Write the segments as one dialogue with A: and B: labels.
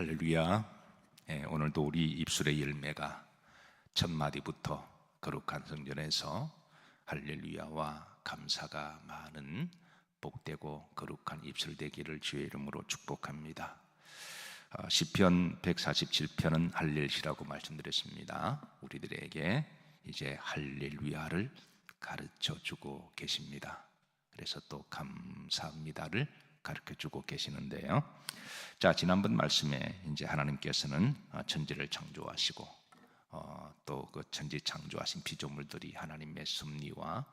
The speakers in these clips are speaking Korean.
A: 할렐루야. 예, 오늘도 우리 입술의 열매가 첫 마디부터 거룩한 성전에서 할렐루야와 감사가 많은 복되고 거룩한 입술 되기를 주의 이름으로 축복합니다. 어, 시편 147편은 할렐시라고 말씀드렸습니다. 우리들에게 이제 할렐루야를 가르쳐 주고 계십니다. 그래서 또 감사합니다를 가르쳐 주고 계시는데요. 자, 지난번 말씀에 이제 하나님께서는 어, 천지를 창조하시고 어, 또그 천지 창조하신 피조물들이 하나님의 섭리와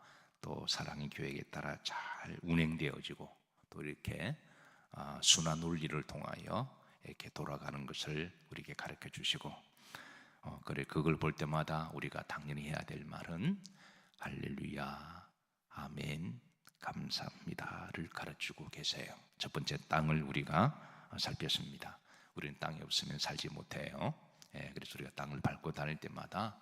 A: 또 사랑의 계획에 따라 잘 운행되어지고 또 이렇게 어, 순환 논리를 통하여 이렇게 돌아가는 것을 우리에게 가르쳐 주시고 어, 그래 그걸 볼 때마다 우리가 당연히 해야 될 말은 할렐루야 아멘 감사합니다를 가르치고 계세요. 첫 번째 땅을 우리가 살폈습니다. 우리는 땅이 없으면 살지 못해요. 예, 그래서 우리가 땅을 밟고 다닐 때마다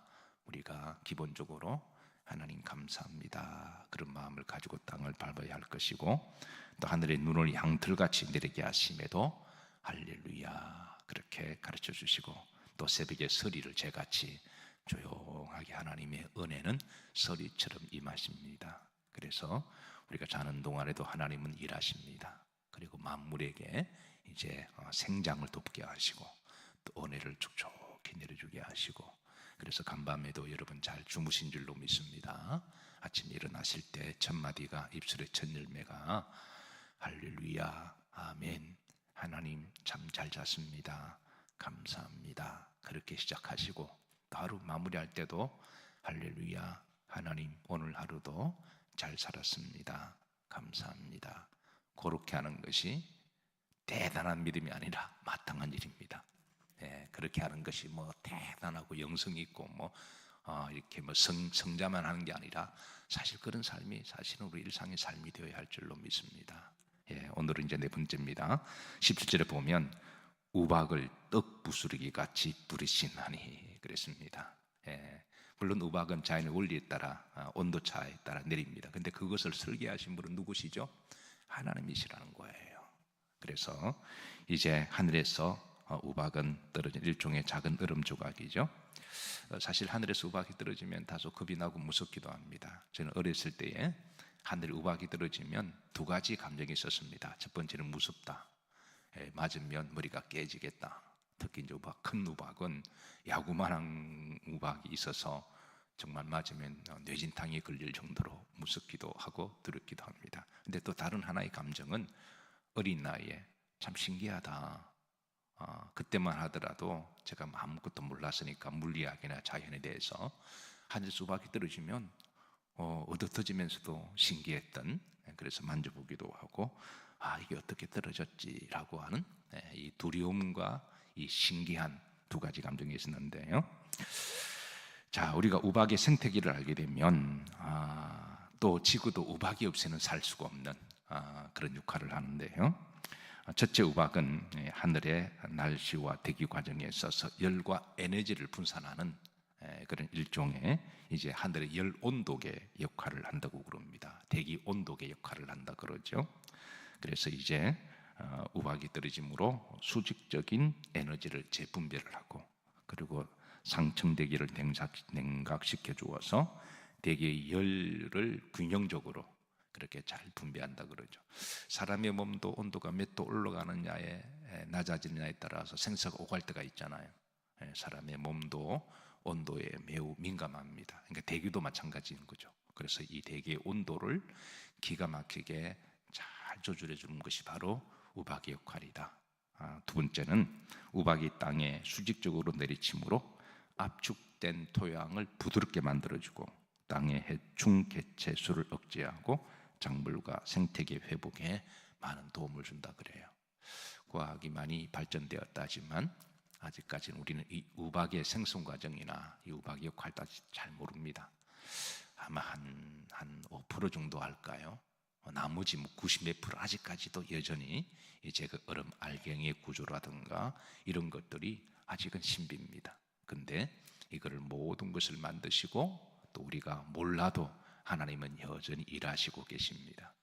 A: 우리가 기본적으로 하나님 감사합니다. 그런 마음을 가지고 땅을 밟아야 할 것이고 또 하늘의 눈을 양털같이 내리게 하심에도 할렐루야 그렇게 가르쳐 주시고 또 새벽에 서리를 제같이 조용하게 하나님의 은혜는 서리처럼 임하십니다. 그래서 우리가 자는 동안에도 하나님은 일하십니다. 그리고 만물에게 이제 어, 생장을 돕게 하시고 또 은혜를 촉촉히 내려주게 하시고 그래서 간밤에도 여러분 잘 주무신 줄로 믿습니다. 아침 일어나실 때 첫 마디가 입술의 첫 열매가 할렐루야 아멘 하나님 참잘 잤습니다. 감사합니다. 그렇게 시작하시고 또 하루 마무리할 때도 할렐루야 하나님 오늘 하루도 잘 살았습니다. 감사합니다. 그렇게 하는 것이 대단한 믿음이 아니라 마땅한 일입니다. 예, 그렇게 하는 것이 뭐 대단하고 영성 있고 뭐 어, 이렇게 뭐 성, 성자만 하는 게 아니라 사실 그런 삶이 사실은 우리 일상의 삶이 되어야 할 줄로 믿습니다. 예, 오늘은 이제 네 번째입니다. 17절에 보면 우박을 떡 부스러기 같이 뿌리시나니 그랬습니다. 예, 물론 우박은 자연의 원리에 따라 아, 온도 차에 따라 내립니다. 근데 그것을 설계하신 분은 누구시죠? 하나님이시라는 거예요. 그래서 이제 하늘에서 어, 우박은 떨어진 일종의 작은 얼음 조각이죠. 어, 사실 하늘에서 우박이 떨어지면 다소 겁이 나고 무섭기도 합니다. 저는 어렸을 때에 하늘 우박이 떨어지면 두 가지 감정이 있었습니다. 첫 번째는 무섭다. 예, 맞으면 머리가 깨지겠다. 특히 이제 우박, 큰 우박은 야구만한 우박이 있어서 정말 맞으면 뇌진탕이 걸릴 정도로 무섭기도 하고 두렵기도 합니다. 근데 또 다른 하나의 감정은 어린 나이에 참 신기하다. 어, 그때만 하더라도 제가 아무것도 몰랐으니까 물리학이나 자연에 대해서 하늘 수박이 떨어지면 어, 어듯터지면서도 신기했던 예, 그래서 만져보기도 하고 아 이게 어떻게 떨어졌지라고 하는 예, 이 두려움과 이 신기한 두 가지 감정이 있었는데요. 자 우리가 우박의 생태계를 알게 되면 아, 또 지구도 우박이 없이는 살 수가 없는 아, 그런 역할을 하는데요. 첫째 우박은 예, 하늘의 날씨와 대기 과정에 있어서 열과 에너지를 분산하는 예, 그런 일종의 이제 하늘의 열 온도계 역할을 한다고 그럽니다. 대기 온도계 역할을 한다 그러죠. 그래서 이제 어, 우박이 떨어짐으로 수직적인 에너지를 재분배를 하고 그리고 상층 대기를 냉각시켜 주어서 대기의 열을 균형적으로 그렇게 잘 분배한다 그러죠. 사람의 몸도 온도가 몇 도 올라가느냐에 낮아지느냐에 따라서 생사가 오갈 때가 있잖아요. 예, 사람의 몸도 온도에 매우 민감합니다. 그러니까 대기도 마찬가지인 거죠. 그래서 이 대기의 온도를 기가 막히게 잘 조절해 주는 것이 바로 우박의 역할이다. 아, 두 번째는 우박이 땅에 수직적으로 내리침으로 압축된 토양을 부드럽게 만들어주고 땅의 해충 개체 수를 억제하고 작물과 생태계 회복에 많은 도움을 준다 그래요. 과학이 많이 발전되었다 하지만 아직까지는 우리는 이 우박의 생성 과정이나 이 우박의 아직 잘 모릅니다. 아마 한, 한 5% 정도 할까요? 어, 나머지 뭐90몇 프로 아직까지도 여전히 이제 그 얼음 알갱이의 구조라든가 이런 것들이 아직은 신비입니다. 근데 이거를 모든 것을 만드시고 또 우리가 몰라도 하나님은 여전히 일하시고 계십니다.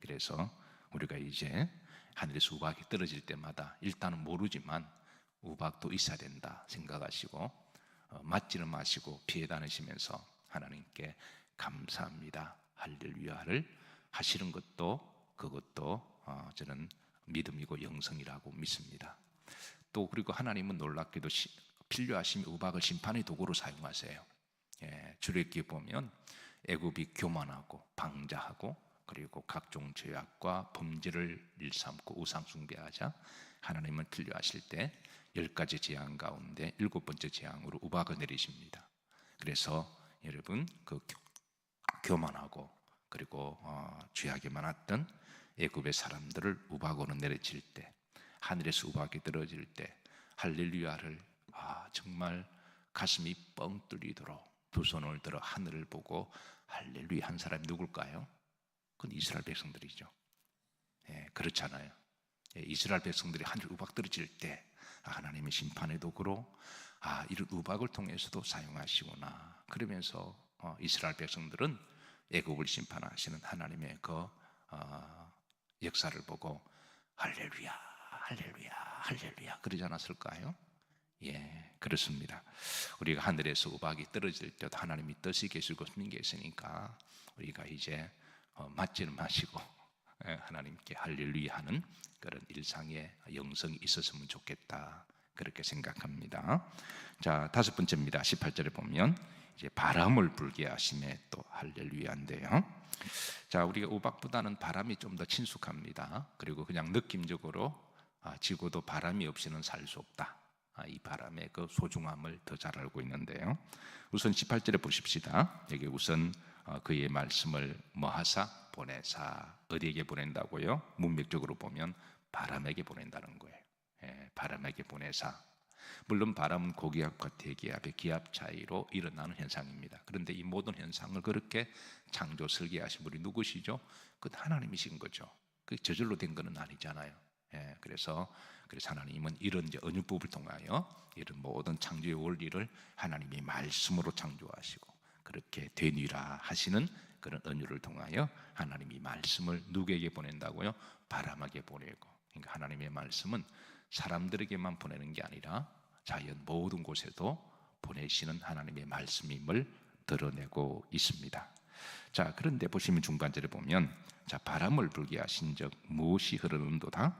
A: 그래서 우리가 이제 하늘의 수박이 떨어질 때마다 일단은 모르지만 우박도 있어야 된다 생각하시고 어, 맞지는 마시고 피해 다니시면서 하나님께 감사합니다 할렐루야를 하시는 것도 그것도 어, 저는 믿음이고 영성이라고 믿습니다. 또 그리고 하나님은 놀랍게도 시- 필요하시면 우박을 심판의 도구로 사용하세요. 예, 출애굽기 보면 애굽이 교만하고 방자하고 그리고 각종 죄악과 범죄를 일삼고 우상 숭배하자 하나님은 필요하실 때 열 가지 재앙 가운데 일곱 번째 재앙으로 우박을 내리십니다. 그래서 여러분 그 교- 교만하고 그리고 어, 죄악이 많았던 애굽의 사람들을 우박으로 내려칠 때 하늘에서 우박이 떨어질 때 할렐루야를 아 정말 가슴이 뻥 뚫리도록 두 손을 들어 하늘을 보고 할렐루야 한 사람이 누굴까요? 그건 이스라엘 백성들이죠. 예, 그렇잖아요. 예, 이스라엘 백성들이 하늘 우박 떨어질 때 아, 하나님의 심판의 도구로 아 이런 우박을 통해서도 사용하시구나. 그러면서 어, 이스라엘 백성들은 애굽을 심판하시는 하나님의 그 어, 역사를 보고 할렐루야, 할렐루야, 할렐루야 그러지 않았을까요? 예, 그렇습니다. 우리가 하늘에서 우박이 떨어질 때도 하나님이 뜻이 계시고 게 있으니까 우리가 이제 어, 맞지는 마시고 예, 하나님께 할렐루야 하는 그런 일상의 영성이 있었으면 좋겠다 그렇게 생각합니다. 자 다섯 번째입니다. 18절에 보면 이제 바람을 불게 하심에 또 할렐루야인데요. 자 우리가 우박보다는 바람이 좀 더 친숙합니다. 그리고 그냥 느낌적으로 아, 지구도 바람이 없이는 살 수 없다. 아, 이 바람의 그 소중함을 더 잘 알고 있는데요. 우선 18절에 보십시다. 여기 우선 어, 그의 말씀을 뭐하사 보내사 어디에게 보낸다고요? 문맥적으로 보면 바람에게 보낸다는 거예요. 예, 바람에게 보내사. 물론 바람은 고기압과 대기압의 기압 차이로 일어나는 현상입니다. 그런데 이 모든 현상을 그렇게 창조 설계하신 분이 누구시죠? 그 하나님이신 거죠. 그 저절로 된 것은 아니잖아요. 예, 그래서 그래서 하나님은 이런 이제 언유법을 통하여 이런 모든 창조의 원리를 하나님이 말씀으로 창조하시고 그렇게 되니라 하시는 그런 언유를 통하여 하나님이 말씀을 누구에게 보낸다고요? 바람에게 보내고. 그러니까 하나님의 말씀은 사람들에게만 보내는 게 아니라 자연 모든 곳에도 보내시는 하나님의 말씀임을 드러내고 있습니다. 자, 그런데 보시면 중반절에 보면 자, 바람을 불게 하신 적 무엇이 흐르는도다?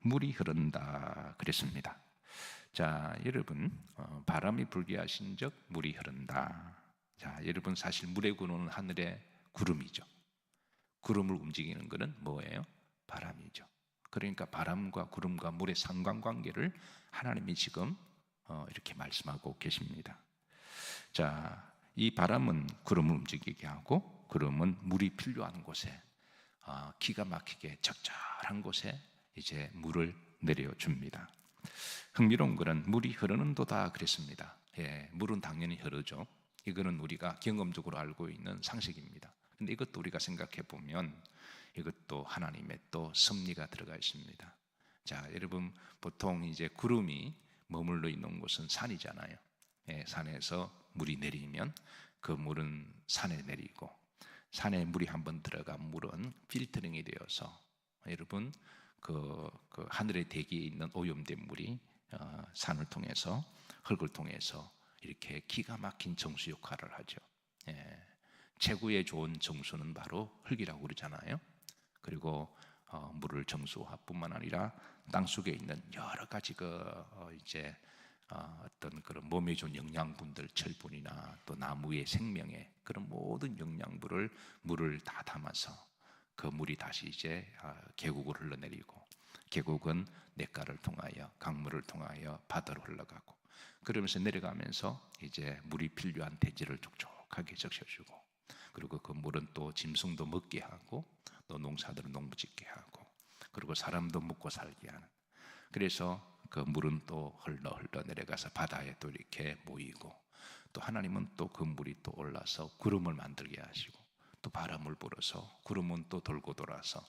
A: 물이 흐른다 그랬습니다. 자, 여러분 어, 바람이 불게 하신 적 물이 흐른다. 자, 여러분 사실 물에 구르는 하늘의 구름이죠. 구름을 움직이는 것은 뭐예요? 바람이죠. 그러니까 바람과 구름과 물의 상관관계를 하나님이 지금 어, 이렇게 말씀하고 계십니다. 자, 이 바람은 구름을 움직이게 하고 구름은 물이 필요한 곳에 어, 기가 막히게 적절한 곳에 이제 물을 내려줍니다. 흥미로운 것은 물이 흐르는 도다 그랬습니다. 예, 물은 당연히 흐르죠. 이거는 우리가 경험적으로 알고 있는 상식입니다. 근데 이것도 우리가 생각해 보면 이것도 하나님의 또 섭리가 들어가 있습니다. 자, 여러분 보통 이제 구름이 머물러 있는 곳은 산이잖아요. 예, 산에서 물이 내리면 그 물은 산에 내리고 산에 물이 한번 들어간 물은 필터링이 되어서 여러분 그, 그 하늘의 대기에 있는 오염된 물이 어, 산을 통해서 흙을 통해서 이렇게 기가 막힌 정수 역할을 하죠. 예, 최고의 좋은 정수는 바로 흙이라고 그러잖아요. 그리고 어, 물을 정수화뿐만 아니라 땅 속에 있는 여러 가지 그 어, 이제 어, 어떤 그런 몸에 좋은 영양분들, 철분이나 또 나무의 생명의 그런 모든 영양분을 물을 다 담아서 그 물이 다시 이제 아, 계곡을 흘러내리고 계곡은 냇가를 통하여 강물을 통하여 바다로 흘러가고 그러면서 내려가면서 이제 물이 필요한 대지를 촉촉하게 적셔주고 그리고 그 물은 또 짐승도 먹게 하고 또 농사들은 농부 짓게 하고 그리고 사람도 먹고 살게 하는 그래서 그 물은 또 흘러 흘러 내려가서 바다에 또 이렇게 모이고 또 하나님은 또 그 물이 또 올라서 구름을 만들게 하시고 또 바람을 불어서 구름은 또 돌고 돌아서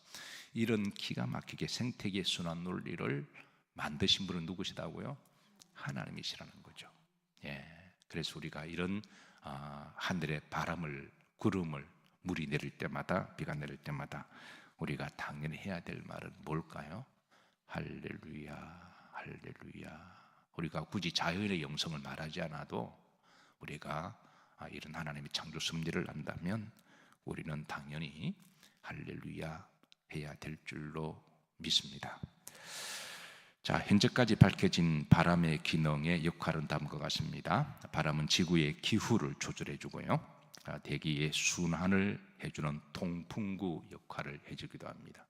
A: 이런 기가 막히게 생태계 순환 논리를 만드신 분은 누구시다고요? 하나님이시라는 거죠. 예. 그래서 우리가 이런 아, 하늘의 바람을 구름을 물이 내릴 때마다 비가 내릴 때마다 우리가 당연히 해야 될 말은 뭘까요? 할렐루야, 할렐루야. 우리가 굳이 자연의 영성을 말하지 않아도 우리가 아, 이런 하나님의 창조 섭리를 안다면 우리는 당연히 할렐루야 해야 될 줄로 믿습니다. 자, 현재까지 밝혀진 바람의 기능의 역할은 다음과 같습니다. 바람은 지구의 기후를 조절해 주고요. 아, 대기의 순환을 해주는 통풍구 역할을 해주기도 합니다.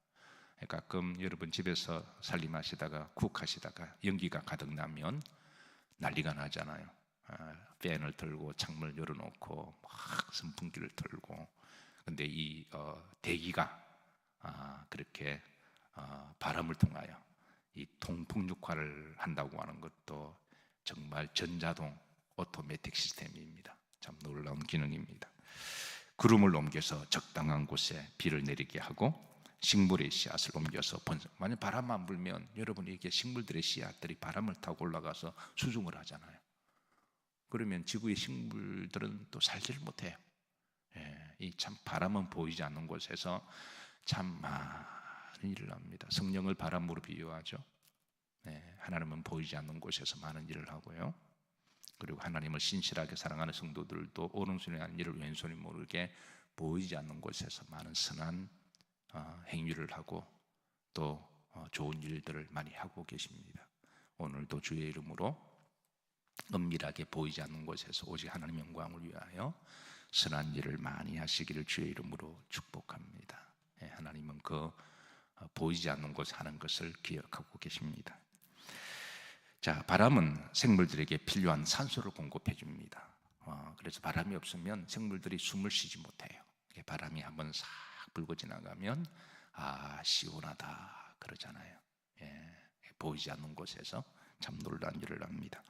A: 가끔 여러분 집에서 살림하시다가 쿡하시다가 연기가 가득 나면 난리가 나잖아요. 아, 팬을 틀고 창문을 열어놓고 막 선풍기를 틀고 근데 이 어, 대기가 아, 그렇게 어, 바람을 통하여 이 통풍 역할을 한다고 하는 것도 정말 전자동 오토매틱 시스템입니다. 참 놀라운 기능입니다. 구름을 옮겨서 적당한 곳에 비를 내리게 하고 식물의 씨앗을 옮겨서 번성. 만약 바람만 불면 여러분 이게 식물들의 씨앗들이 바람을 타고 올라가서 수중을 하잖아요. 그러면 지구의 식물들은 또 살지를 못해요. 예, 이참 바람은 보이지 않는 곳에서 참 많은 일을 합니다. 성령을 바람으로 비유하죠. 예, 하나님은 보이지 않는 곳에서 많은 일을 하고요. 그리고 하나님을 신실하게 사랑하는 성도들도 오른손이 한 일을 왼손이 모르게 보이지 않는 곳에서 많은 선한 어, 행위를 하고 또 어, 좋은 일들을 많이 하고 계십니다. 오늘도 주의 이름으로 은밀하게 보이지 않는 곳에서 오직 하나님 영광을 위하여 선한 일을 많이 하시기를 주의 이름으로 축복합니다. 예, 하나님은 그 어, 보이지 않는 곳에 하는 것을 기억하고 계십니다. 자, 바람은 생물들에게 필요한 산소를 공급해 줍니다. 어, 그래서 바람이 없으면 생물들이 숨을 쉬지 못해요. 바람이 한번 싹 불고 지나가면 아 시원하다 그러잖아요. 예, 보이지 않는 곳에서 참 놀라운 일을 합니다.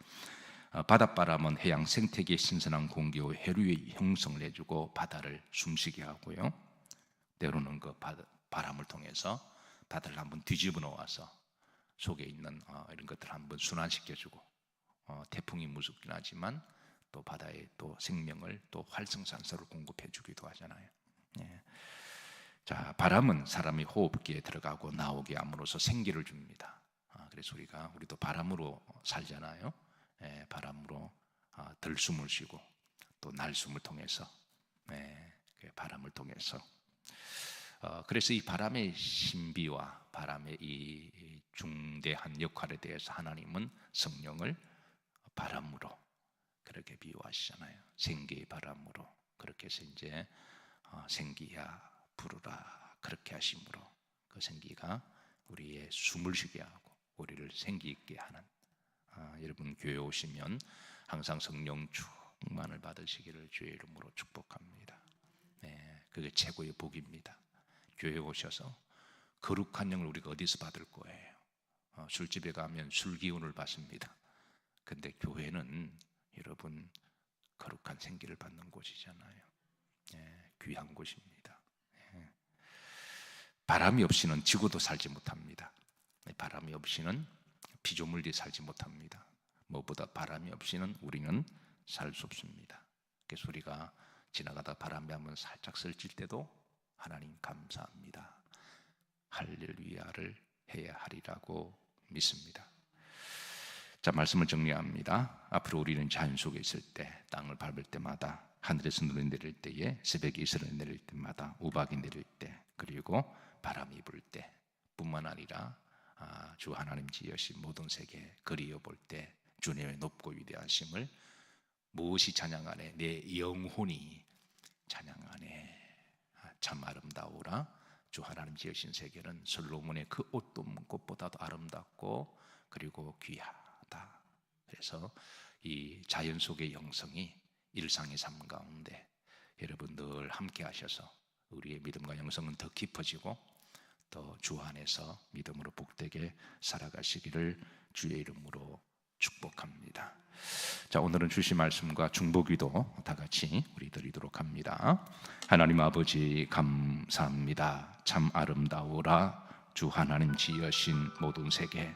A: 어, 바닷바람은 해양 생태계의 신선한 공기와 해류의 형성을 해주고 바다를 숨쉬게 하고요. 때로는 그 바, 바람을 통해서 바다를 한번 뒤집어 놓아서 속에 있는 어, 이런 것들을 한번 순환시켜주고 어, 태풍이 무섭긴 하지만 또 바다에 또 생명을 또 활성산소를 공급해주기도 하잖아요. 예. 자 바람은 사람이 호흡기에 들어가고 나오게 함으로써 생기를 줍니다. 아, 그래서 우리가 우리도 바람으로 살잖아요. 예, 바람으로 아, 들숨을 쉬고 또 날숨을 통해서 예, 그 바람을 통해서 어, 그래서 이 바람의 신비와 바람의 이 중대한 역할에 대해서 하나님은 성령을 바람으로 그렇게 비유하시잖아요. 생기의 바람으로 그렇게 해서 이제 어, 생기야 부르라 그렇게 하심으로 그 생기가 우리의 숨을 쉬게 하고 우리를 생기 있게 하는 아, 여러분 교회 오시면 항상 성령 충만을 받으시기를 주의 이름으로 축복합니다. 네, 그게 최고의 복입니다. 교회 오셔서 거룩한 영을 우리가 어디서 받을 거예요? 어, 술집에 가면 술 기운을 받습니다. 근데 교회는 여러분 거룩한 생기를 받는 곳이잖아요. 예, 귀한 곳입니다. 예. 바람이 없이는 지구도 살지 못합니다. 네, 바람이 없이는 피조물이 살지 못합니다. 무엇보다 바람이 없이는 우리는 살 수 없습니다. 그래서 우리가 지나가다 바람이 한번 살짝 슬칠 때도 하나님 감사합니다. 할렐루야를 해야 하리라고 믿습니다. 자, 말씀을 정리합니다. 앞으로 우리는 자연 속에 있을 때, 땅을 밟을 때마다, 하늘에서 눈이 내릴 때에, 새벽에 이슬을 내릴 때마다, 우박이 내릴 때, 그리고 바람이 불 때, 뿐만 아니라 아, 주 하나님 지으신 모든 세계 그리어 볼때 주님의 높고 위대하심을 무엇이 찬양하네 내 영혼이 찬양하네 아, 참 아름다우라. 주 하나님 지으신 세계는 솔로몬의 그 옷돈 꽃보다도 아름답고 그리고 귀하다. 그래서 이 자연 속의 영성이 일상의 삶 가운데 여러분 늘 함께 하셔서 우리의 믿음과 영성은 더 깊어지고 또주 안에서 믿음으로 복되게 살아가시기를 주의 이름으로 축복합니다. 자, 오늘은 주신 말씀과 중보기도 다 같이 우리 드리도록 합니다. 하나님 아버지 감사합니다. 참 아름다우라 주 하나님 지으신 모든 세계